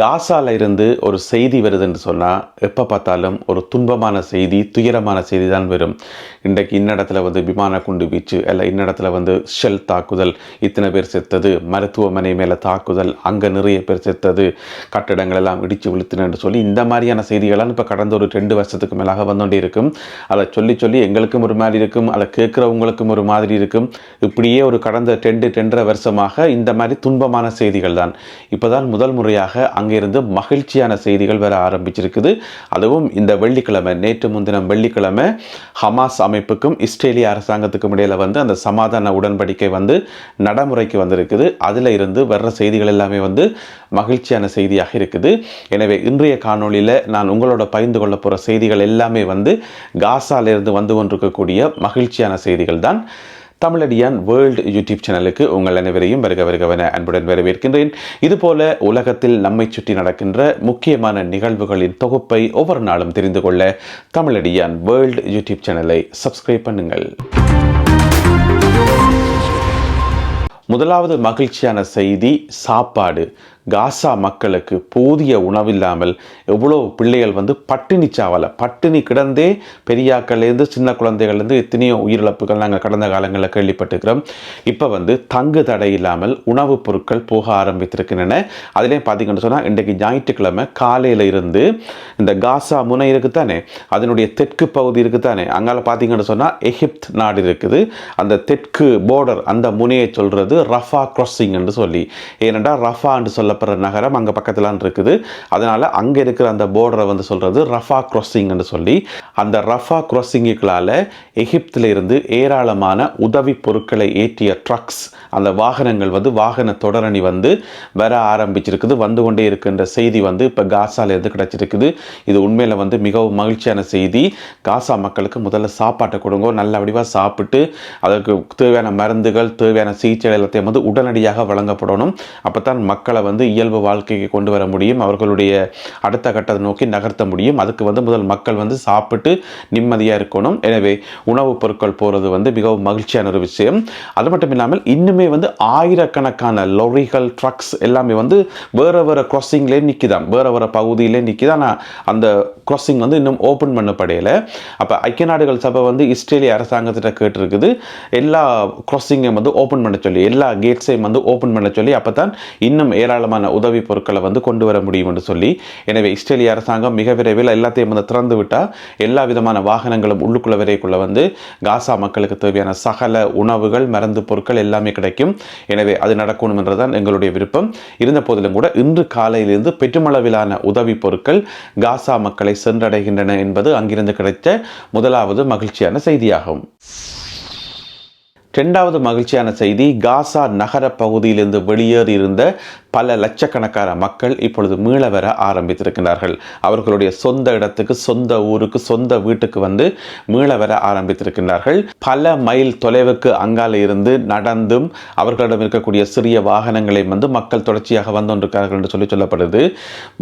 காசால இருந்து ஒரு செய்தி வருதுன்னு சொன்னால் எப்போ பார்த்தாலும் ஒரு துன்பமான செய்தி துயரமான செய்தி தான் வரும். இன்றைக்கு இன்னிடத்துல வந்து விமான குண்டு வீச்சு இல்லை இன்னிடத்துல வந்து ஷெல் தாக்குதல் இத்தனை பேர் செத்தது மருத்துவமனை மேலே தாக்குதல் அங்கே நிறைய பேர் செத்தது கட்டடங்கள் எல்லாம் இடித்து விழுத்துனு சொல்லி இந்த மாதிரியான செய்திகள்லாம் இப்போ கடந்த ஒரு ரெண்டு வருஷத்துக்கு மேலாக வந்துകൊண்டே இருக்கும். அதை சொல்லி சொல்லி எங்களுக்கும் ஒரு மாதிரி இருக்கும் அதை கேட்குறவங்களுக்கும் ஒரு மாதிரி இருக்கும். இப்படியே ஒரு கடந்த ரெண்டு ரெண்டரை வருஷமாக இந்த மாதிரி துன்பமான செய்திகள் தான் இப்போ தான் முதல் முறையாக அங்கிருந்து மகிழ்ச்சியான செய்திகள் வர ஆரம்பிச்சிருக்குது. அதுவும் இந்த வெள்ளிக்கிழமை நேற்று முன்தினம் வெள்ளிக்கிழமை ஹமாஸ் அமைப்புக்கும் இஸ்ரேலிய அரசாங்கத்துக்கும் இடையில வந்து அந்த சமாதான உடன்படிக்கை வந்து நடைமுறைக்கு வந்திருக்குது. அதில் இருந்து வர்ற செய்திகள் எல்லாமே வந்து மகிழ்ச்சியான செய்தியாக இருக்குது. எனவே இன்றைய காணொளியில் நான் உங்களோட பகிர்ந்து கொள்ள போகிற செய்திகள் எல்லாமே வந்து காசாலிருந்து வந்து கொண்டிருக்கக்கூடிய மகிழ்ச்சியான செய்திகள் தான். தமிழடியான் வேர்ல்டு யூடியூப் சேனலுக்கு உங்கள் அனைவரையும் வருக வருகவன அன்புடன் வரவேற்கின்றேன். இதுபோல உலகத்தில் நம்மை சுற்றி நடக்கின்ற முக்கியமான நிகழ்வுகளின் தொகுப்பை ஒவ்வொரு நாளும் தெரிந்து கொள்ள தமிழடியான் வேர்ல்டு யூடியூப் சேனலை சப்ஸ்கிரைப் பண்ணுங்கள். முதலாவது மகிழ்ச்சியான செய்தி சாப்பாடு. காசா மக்களுக்கு போதிய உணவில்லாமல் எவ்வளோ பிள்ளைகள் வந்து பட்டினி சாவலை. பட்டினி கிடந்தே பெரியாக்கள்லேருந்து சின்ன குழந்தைகள்லேருந்து எத்தனையோ உயிரிழப்புகள் நாங்கள் கடந்த காலங்களில் கேள்விப்பட்டிருக்கிறோம். இப்போ வந்து தங்கு தடை இல்லாமல் உணவுப் பொருட்கள் போக ஆரம்பித்திருக்கின்றன. அதுலேயும் பார்த்தீங்கன்னு சொன்னால் இன்றைக்கு ஞாயிற்றுக்கிழமை காலையில் இருந்து இந்த காசா முனை இருக்குதானே அதனுடைய தெற்கு பகுதி இருக்குதானே அங்கால பார்த்தீங்கன்னு சொன்னால் எகிப்த் நாடு இருக்குது. அந்த தெற்கு போர்டர் அந்த முனையை சொல்கிறது ரஃபா கிராசிங் என்று சொல்லி. ஏனென்றால் ரஃபான்னு சொல்ல டெவலப்பர் நகரம் அங்கே பக்கத்தில் இருக்குது. அதனால் அங்கே இருக்கிற அந்த போர்டரை வந்து சொல்கிறது ரஃபா கிராசிங்னு சொல்லி அந்த ரஃபா கிராசிங்குகளால் எகிப்திலிருந்து ஏராளமான உதவி பொருட்களை ஏற்றிய ட்ரக்ஸ் அந்த வாகனங்கள் வந்து வாகன தொடரணி வந்து வர ஆரம்பிச்சிருக்குது. வந்து கொண்டே இருக்கின்ற செய்தி வந்து இப்போ காசாலேருந்து கிடச்சிருக்குது. இது உண்மையில் வந்து மிகவும் மகிழ்ச்சியான செய்தி. காசா மக்களுக்கு முதல்ல சாப்பாட்டை கொடுங்க. நல்ல வடிவாக சாப்பிட்டு அதற்கு தேவையான மருந்துகள் தேவையான சிகிச்சை எல்லாத்தையும் வந்து உடனடியாக வழங்கப்படணும். அப்போ தான் மக்களை வந்து இயல்பு வாழ்க்கைக்கு கொண்டு வர முடியும் அவர்களுடைய அடுத்த கட்டத்தை நோக்கி நகர்த்த முடியும். அதுக்கு வந்து முதல் மக்கள் வந்து சாப்பிட்டு நிம்மதியாக இருக்கணும். எனவே உணவுப் பொருட்கள் போகிறது வந்து மிகவும் மகிழ்ச்சியான ஒரு விஷயம். அது மட்டும் இல்லாமல் இன்னுமே வந்து ஆயிரக்கணக்கான லொரிகள் ட்ரக்ஸ் எல்லாமே வந்து வேறு வேறு crossingலே நிற்கிதான் வேறு வேறு பகுதியிலே நிற்கிதான் ஆனால் அந்த crossing வந்து இன்னும் ஓப்பன் பண்ணப்படையலை அப்போ ஐக்கிய நாடுகள் சபை வந்து இஸ்ரேலிய அரசாங்கத்திட்ட கேட்டிருக்குது. எல்லா crossing-ஐயும் வந்து ஓப்பன் பண்ண சொல்லி எல்லா கேட்ஸையும் வந்து ஓப்பன் பண்ண சொல்லி அப்போ தான் இன்னும் ஏராளமாக ஏராளமான உதவி பொருட்களை வந்து கொண்டு வர முடியும் என்று சொல்லி எனவே இஸ்ரேலிய அரசாங்கம் மிக விரைவில் எல்லாத்தையும் வந்து திறந்து விட்டால் எல்லா விதமான வாகனங்களும் உள்ளுக்குள்ள வரைக்குள்ள வந்து காசா மக்களுக்கு தேவையான சகல உணவுகள் மருந்து பொருட்கள் எல்லாமே கிடைக்கும். எனவே அது நடக்கணும் என்றுதான் எங்களுடைய விருப்பம். இருந்த போதிலும் கூட இன்று காலையிலிருந்து பெருமளவிலான உதவி பொருட்கள் காசா மக்களை சென்றடைகின்றன என்பது அங்கிருந்து கிடைத்த முதலாவது மகிழ்ச்சியான செய்தியாகும். ரெண்டாவது மகிழ்ச்சியான செய்தி காசா நகர பகுதியிலிருந்து வெளியேறி இருந்த பல லட்சக்கணக்கான மக்கள் இப்பொழுது மீள வர ஆரம்பித்திருக்கிறார்கள் அவர்களுடைய சொந்த இடத்துக்கு சொந்த ஊருக்கு சொந்த வீட்டுக்கு வந்து மீள வர ஆரம்பித்திருக்கிறார்கள் பல மைல் தொலைவுக்கு அங்கால இருந்து நடந்தும் அவர்களிடம் இருக்கக்கூடிய சிறிய வாகனங்களை வந்து மக்கள் தொடர்ச்சியாக வந்துகொண்டிருக்கிறார்கள் என்று சொல்லி சொல்லப்படுது.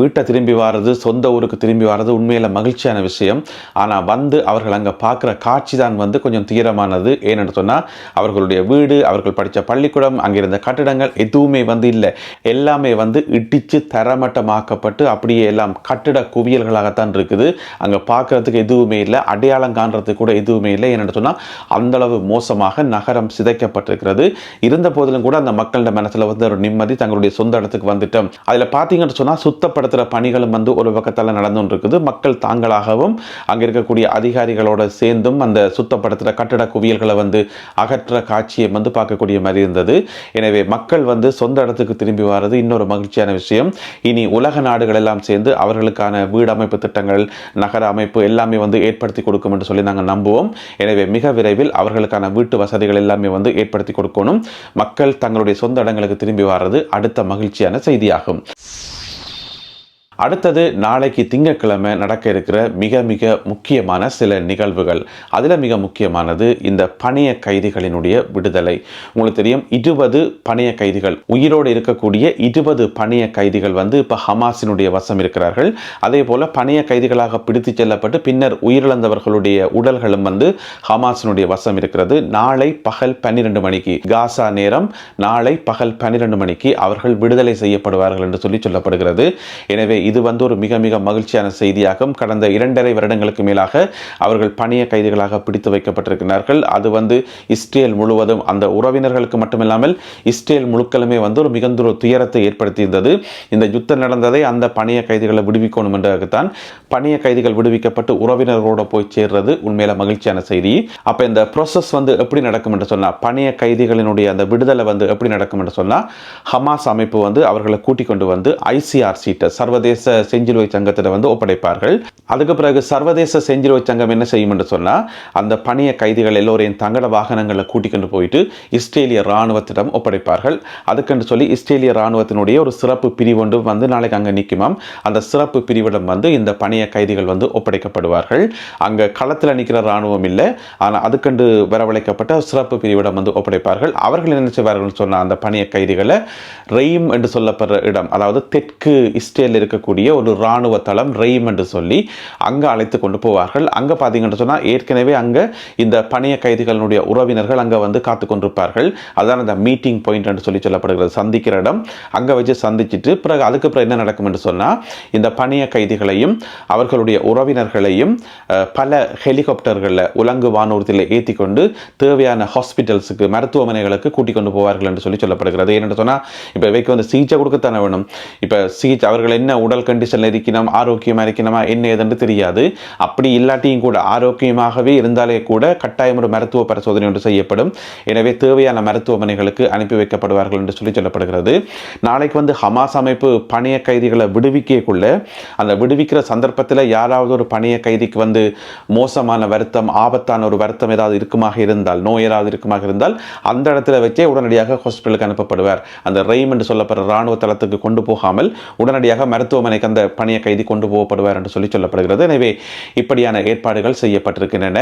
வீட்டை திரும்பி வாரது சொந்த ஊருக்கு திரும்பி வாரது உண்மையில் மகிழ்ச்சியான விஷயம். ஆனால் வந்து அவர்கள் அங்கே பார்க்குற காட்சி தான் வந்து கொஞ்சம் தீரமானது ஏன்னு சொன்னால் அவர்களுடைய வீடு அவர்கள் படித்த பள்ளிக்கூடம் அங்கிருந்த கட்டிடங்கள் எதுவுமே வந்து இல்லை. எல்லாமே வந்து இடித்து தரமட்டமாக்கப்பட்டு அப்படியே எல்லாம் கட்டிட குவியல்களாகத்தான் இருக்குது. அங்கே பார்க்கறதுக்கு எதுவுமே இல்லை. அடையாளம் காண்றதுக்கு கூட எதுவுமே இல்லை. என்னென்னு சொன்னால் அந்தளவு மோசமாக நகரம் சிதைக்கப்பட்டிருக்கிறது. இருந்த போதிலும் கூட அந்த மக்களோட மனசில் வந்து ஒரு நிம்மதி தங்களுடைய சொந்த இடத்துக்கு வந்துட்டோம் அதில் பார்த்தீங்கன்னு சொன்னால் சுத்தப்படுத்துகிற பணிகளும் வந்து ஒரு பக்கத்தில் நடந்துன்னு இருக்குது மக்கள் தாங்களாகவும் அங்கே இருக்கக்கூடிய அதிகாரிகளோட சேர்ந்தும் அந்த சுத்தப்படுத்துகிற கட்டிட குவியல்களை வந்து அகற்ற காட்சியை வந்து பார்க்கக்கூடிய மாதிரி இருந்தது. எனவே மக்கள் வந்து சொந்த இடத்துக்கு திரும்பி வர்றது இன்னொரு மகிழ்ச்சியான விஷயம். இனி உலக நாடுகள் எல்லாம் சேர்ந்து அவர்களுக்கான வீடு அமைப்பு திட்டங்கள் நகர அமைப்பு எல்லாமே வந்து ஏற்படுத்தி கொடுக்கும் என்று சொல்லி நாங்கள் நம்புவோம். எனவே மிக விரைவில் அவர்களுக்கான வீட்டு வசதிகள் எல்லாமே வந்து ஏற்படுத்தி கொடுக்கணும். மக்கள் தங்களுடைய சொந்த இடங்களுக்கு திரும்பி வர்றது அடுத்த மகிழ்ச்சியான செய்தியாகும். அடுத்தது நாளைக்கு திங்கட்கிழமை நடக்க இருக்கிற மிக மிக முக்கியமான சில நிகழ்வுகள். அதில் மிக முக்கியமானது இந்த பணைய கைதிகளினுடைய விடுதலை. உங்களுக்கு தெரியும் இருபது பணைய கைதிகள் உயிரோடு இருக்கக்கூடிய இருபது பணைய கைதிகள் வந்து இப்போ ஹமாஸினுடைய வசம் இருக்கிறார்கள். அதே போல் பணைய கைதிகளாக பிடித்து செல்லப்பட்டு பின்னர் உயிரிழந்தவர்களுடைய உடல்களும் வந்து ஹமாஸினுடைய வசம் இருக்கிறது. நாளை பகல் பன்னிரண்டு மணிக்கு காசா நேரம் நாளை பகல் பன்னிரண்டு மணிக்கு அவர்கள் விடுதலை செய்யப்படுவார்கள் என்று சொல்லி சொல்லப்படுகிறது. எனவே இது வந்து ஒரு மிக மிக மகிழ்ச்சியான செய்தியாகும். கடந்த இரண்டரை வருடங்களுக்கு மேலாக அவர்கள் பணிய கைதிகளாக பிடித்து வைக்கப்பட்டிருக்கிறார்கள். அது வந்து இஸ்ரேல் முழுவதும் அந்த உறவினர்களுக்கு மட்டுமில்லாமல் இஸ்ரேல் முழுக்களுமே வந்து ஒரு மிகுந்த ஒரு துயரத்தை ஏற்படுத்தியிருந்தது. இந்த யுத்தம் நடந்ததை அந்த பணிய கைதிகளை விடுவிக்கணும் என்றுதான் பணிய கைதிகள் விடுவிக்கப்பட்டு உறவினர்களோட போய் சேர்றது உண்மையில மகிழ்ச்சியான செய்தி. அப்போ இந்த ப்ரோசஸ் வந்து எப்படி நடக்கும் என்று சொன்னால் பணிய கைதிகளினுடைய அந்த விடுதலை வந்து எப்படி நடக்கும் என்று சொன்னால் ஹமாஸ் அமைப்பு வந்து அவர்களை கூட்டிக் கொண்டு வந்து ஐசிஆர் சீட்டை சர்வதேச செஞ்சிலுவை சங்கத்தில் வந்து ஒப்படைப்பார்கள். அதுக்கு பிறகு சர்வதேச செஞ்சிலுவை சங்கம் என்ன செய்யும் என்று சொன்னால் அந்த பணிய கைதிகள் எல்லோரையும் தங்கட வாகனங்களில் கூட்டிக்கொண்டு போயிட்டு இஸ்ரேலிய இராணுவத்திடம் ஒப்படைப்பார்கள். அதுக்கென்று சொல்லி இஸ்ரேலிய இராணுவத்தினுடைய ஒரு சிறப்பு பிரிவு ஒன்று வந்து நாளைக்கு அங்கே நிற்குமாம் அந்த சிறப்பு பிரிவிடம் வந்து இந்த பணிய கைதிகள் வந்து ஒப்படைக்கப்படுவார்கள். அங்கே களத்தில் நிற்கிற இராணுவம் இல்லை. ஆனால் அதுக்கென்று வரவழைக்கப்பட்ட சிறப்பு பிரிவிடம் வந்து ஒப்படைப்பார்கள். அவர்கள் என்ன செய்வார்கள் சொன்ன அந்த பணிய கைதிகளை ரெய்ம் என்று சொல்லப்படுற இடம் அதாவது தெற்கு இஸ்ரேலில் இருக்கக்கூடிய ஒரு இராணுவ தளம் ரெய்ம் என்று சொல்லி அங்கே அழைத்து கொண்டு போவார்கள். அங்கே பார்த்தீங்கன்னு சொன்னால் ஏற்கனவே அங்கே இந்த பணிய கைதிகளுடைய உறவினர்கள் அங்கே வந்து காத்து கொண்டிருப்பார்கள். அதான் அந்த மீட்டிங் பாயிண்ட் என்று சொல்லி சொல்லப்படுகிறது. சந்திக்கிற இடம். அங்கே வச்சு சந்திச்சுட்டு பிறகு அதுக்கு பிறகு என்ன நடக்கும் என்று சொன்னால் இந்த பணிய கைதிகளையும் அவர்களுடைய உறவினர்களையும் பல ஹெலிகாப்டர்களில் உலங்கு வானூர்தியில் ஏற்றி கொண்டு தேவையான ஹாஸ்பிட்டல்ஸுக்கு மருத்துவமனைகளுக்கு கூட்டிக் கொண்டு போவார்கள் என்று சொல்லி சொல்லப்படுகிறது. ஏன்னு சொன்னால் இப்போ இவைக்கு வந்து சிகிச்சை கொடுக்கத்தானே வேணும்? இப்போ சிகிச்சை அவர்கள் என்ன உடல் கண்டிஷனில் இருக்கணும் ஆரோக்கியமாக இருக்கணுமா என்ன ஏதுன்னு தெரியாது. அப்படி இல்லாட்டியும் கூட ஆரோக்கியமாகவே இருந்தாலே கூட கட்டாயம் ஒரு மருத்துவ பரிசோதனை ஒன்று செய்யப்படும். எனவே தேவையான மருத்துவமனைகளுக்கு அனுப்பி வைக்கப்படுவார்கள் என்று சொல்லி சொல்லப்படுகிறது. நாளைக்கு வந்து ஹமாஸ் அமைப்பு பணிய கைதிகளை விடுவிக்கக்குள்ள அந்த விடுவிக்கிற சந்தர்ப்பத்தில் யாராவது ஒரு பணிய கைதிக்கு வந்து மோசமான வருத்தம் ஆபத்தான ஒரு வருத்தம் ஏதாவது இருக்குமாக இருந்தால் நோய் ஏதாவது இருக்குமாக இருந்தால் அந்த இடத்துல வச்சே உடனடியாக ஹாஸ்பிட்டலுக்கு அனுப்பப்படுவார். அந்த ரெய்ம் என்று சொல்லப்படுற இராணுவ தளத்துக்கு கொண்டு போகாமல் உடனடியாக மருத்துவமனைக்கு அந்த பணியை கைதி கொண்டு போகப்படுவார் என்று சொல்லி சொல்லப்படுகிறது. எனவே இப்படியான ஏற்பாடுகள் செய்யப்பட்டிருக்கின்றன.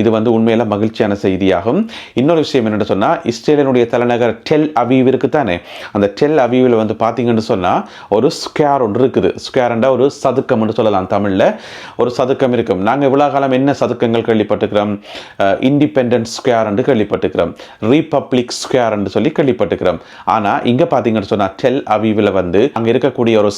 இது வந்து உண்மையில மகிழ்ச்சியான செய்தியாகும். இன்னொரு விஷயம் என்னென்னு சொன்னால் இஸ்ரேலினுடைய தலைநகர் டெல் அவீவிற்கு தானே அந்த டெல் அவீவில் வந்து பார்த்தீங்கன்னு சொன்னால் ஒரு ஸ்கேர் ஒன்று இருக்குது. ஸ்கேர்ண்டா ஒரு சதுக்கம் என்று சொல்லலாம் தமிழில். ஒரு சதுக்கம் இருக்கும். நாங்கள் இவ்வளோ காலம் என்ன சதுக்கங்கள் கேள்விப்பட்டிருக்கிறோம்? இண்டிபெண்டன்ஸ் ஸ்கேர் என்று கேள்விப்பட்டிருக்கிறோம். ரீபப்ளிக் ஸ்கேர் என்று சொல்லி கேள்விப்பட்டிருக்கிறோம். ஆனால் இங்கே பார்த்தீங்கன்னு சொன்னால் டெல் அவீவில் வந்து அங்கே இருக்கக்கூடிய ஒரு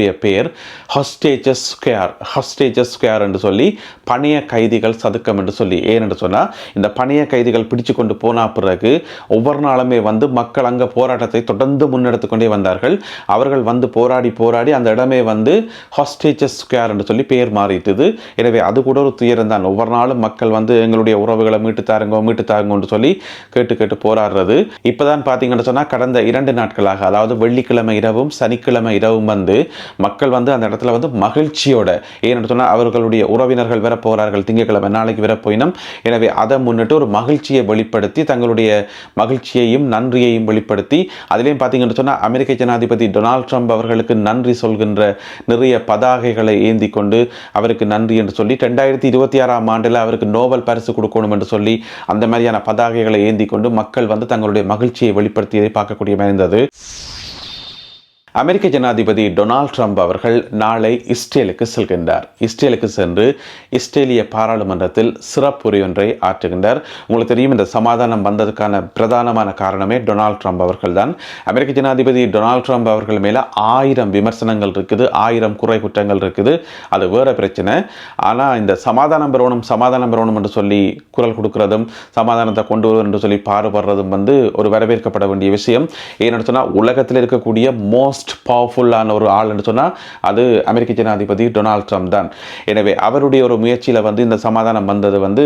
ஸ்கொயரினுடைய பேர் ஹஸ்டேஜஸ் ஸ்கொயர் ஹஸ்டேஜஸ் ஸ்கொயர் என்று சொல்லி பணைய கைதிகள் சதுக்கம் என்று சொல்லி. ஏனென்று சொன்னால் இந்த பணைய கைதிகள் பிடிச்சு கொண்டு போன பிறகு ஒவ்வொரு நாளுமே வந்து மக்கள் அங்கே போராட்டத்தை தொடர்ந்து முன்னெடுத்து கொண்டே வந்தார்கள். அவர்கள் வந்து போராடி போராடி அந்த இடமே வந்து ஹாஸ்டேஜஸ் ஸ்கொயர் என்று சொல்லி பேர் மாறிட்டுது. எனவே அது கூட ஒரு துயரம் தான். ஒவ்வொரு நாளும் மக்கள் வந்து எங்களுடைய உறவுகளை மீட்டு தாருங்க மீட்டு தாருங்கன்னு சொல்லி கேட்டு கேட்டு போராடுறது. இப்போதான் பார்த்தீங்கன்னு சொன்னால் கடந்த இரண்டு நாட்களாக அதாவது வெள்ளிக்கிழமை இரவும் சனிக்கிழமை இரவும் வந்து மக்கள் வந்து அந்த இடத்துல வந்து மகிழ்ச்சியோட ஏன்னு சொன்னால் அவர்களுடைய உறவினர்கள் வர போகிறார்கள் திங்கட்கிழமை நாளைக்கு வர போயினும் எனவே அதை முன்னிட்டு ஒரு மகிழ்ச்சியை வெளிப்படுத்தி தங்களுடைய மகிழ்ச்சியையும் நன்றியையும் வெளிப்படுத்தி அதிலையும் பார்த்தீங்கன்னு சொன்னால் அமெரிக்க ஜனாதிபதி டொனால்ட் ட்ரம்ப் அவர்களுக்கு நன்றி சொல்கின்ற நிறைய பதாகைகளை ஏந்தி கொண்டு அவருக்கு நன்றி என்று சொல்லி ரெண்டாயிரத்தி இருபத்தி ஆறாம் ஆண்டில் அவருக்கு நோபல் பரிசு கொடுக்கணும் என்று சொல்லி அந்த மாதிரியான பதாகைகளை ஏந்தி கொண்டு மக்கள் வந்து தங்களுடைய மகிழ்ச்சியை வெளிப்படுத்தியதை பார்க்கக்கூடிய மாதிரி இருந்தது. அமெரிக்க ஜனாதிபதி டொனால்ட் ட்ரம்ப் அவர்கள் நாளை இஸ்ரேலுக்கு செல்கின்றார். இஸ்ரேலுக்கு சென்று இஸ்ரேலிய பாராளுமன்றத்தில் சிறப்புரையொன்றை ஆற்றுகின்றார். உங்களுக்கு தெரியும் இந்த சமாதானம் வந்ததுக்கான பிரதானமான காரணமே டொனால்ட் ட்ரம்ப் அவர்கள் தான் அமெரிக்க ஜனாதிபதி டொனால்ட் ட்ரம்ப் அவர்கள் மேலே ஆயிரம் விமர்சனங்கள் இருக்குது ஆயிரம் குறை குற்றங்கள் இருக்குது. அது வேறு பிரச்சனை. ஆனால் இந்த சமாதானம் பெறணும் சமாதானம் பெறணும் என்று சொல்லி குரல் கொடுக்கிறதும் சமாதானத்தை கொண்டு வருவது என்று சொல்லி பாடுபடுறதும் வந்து ஒரு வரவேற்கப்பட வேண்டிய விஷயம். ஏன்னு சொன்னால் உலகத்தில் இருக்கக்கூடிய மோஸ்ட் பவர்ஃபுல்லான ஒரு ஆள் என்று சொன்னால் அது அமெரிக்க ஜனாதிபதி டொனால்ட் ட்ரம்ப் தான். எனவே அவருடைய ஒரு முயற்சியில் வந்து இந்த சமாதானம் வந்தது வந்து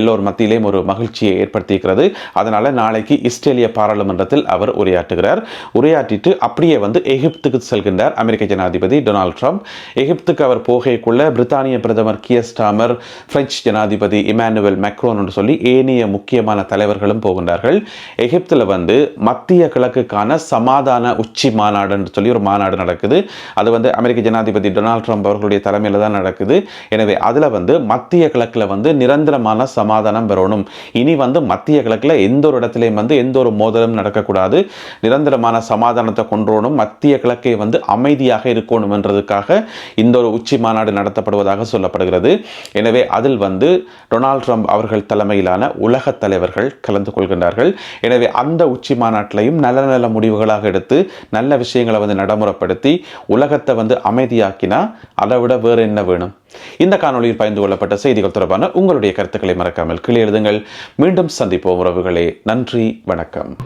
எல்லோர் மத்தியிலேயும் ஒரு மகிழ்ச்சியை ஏற்படுத்தியிருக்கிறது. அதனால் நாளைக்கு இஸ்ரேலிய பாராளுமன்றத்தில் அவர் உரையாற்றுகிறார். உரையாற்றிட்டு அப்படியே வந்து எகிப்துக்கு செல்கின்றார் அமெரிக்க ஜனாதிபதி டொனால்ட் ட்ரம்ப். எகிப்துக்கு அவர் போகைக்குள்ள பிரித்தானிய பிரதமர் கியஸ்டாமர் பிரெஞ்சு ஜனாதிபதி இமானுவல் மேக்ரோன் என்று சொல்லி ஏனைய முக்கியமான தலைவர்களும் போகின்றார்கள். எகிப்தில் வந்து மத்திய கிழக்குக்கான சமாதான உச்சி மாநாடு சொல்லி ஒரு மாநாடு நடக்குது. அது வந்து அமெரிக்க ஜனாதிபதி டொனால்ட் ட்ரம்ப் அவர்களுடைய தலைமையில் தான் நடக்குது. எனவே அதில் வந்து மத்திய கிழக்கில் வந்து நிரந்தரமான சமாதானம் பெறணும் இனி வந்து மத்திய கிழக்கில் எந்த ஒரு இடத்துலையும் வந்து எந்த ஒரு மோதலும் நடக்கக்கூடாது. நிரந்தரமான சமாதானத்தை கொண்டுவரணும் மத்திய கிழக்கை வந்து அமைதியாக இருக்கணும் என்றதுக்காக இந்த ஒரு உச்சி மாநாடு நடத்தப்படுவதாக சொல்லப்படுகிறது. எனவே அதில் வந்து டொனால்ட் ட்ரம்ப் அவர்கள் தலைமையிலான உலக தலைவர்கள் கலந்து கொள்கின்றார்கள். எனவே அந்த உச்சி மாநாட்டிலையும் நல்ல நல்ல முடிவுகளாக எடுத்து நல்ல விஷயங்களை வந்து நடைமுறைப்படுத்தி உலகத்தை வந்து அமைதியாக்கினா அதை விட வேறு என்ன வேணும்? இந்த காணொளியில் பயந்து கொள்ளப்பட்ட செய்திகள் தொடர்பான உங்களுடைய கருத்துக்களை மறக்காமல் கீழே எழுதுங்கள். மீண்டும் சந்திப்போம் உறவுகளே. நன்றி. வணக்கம்.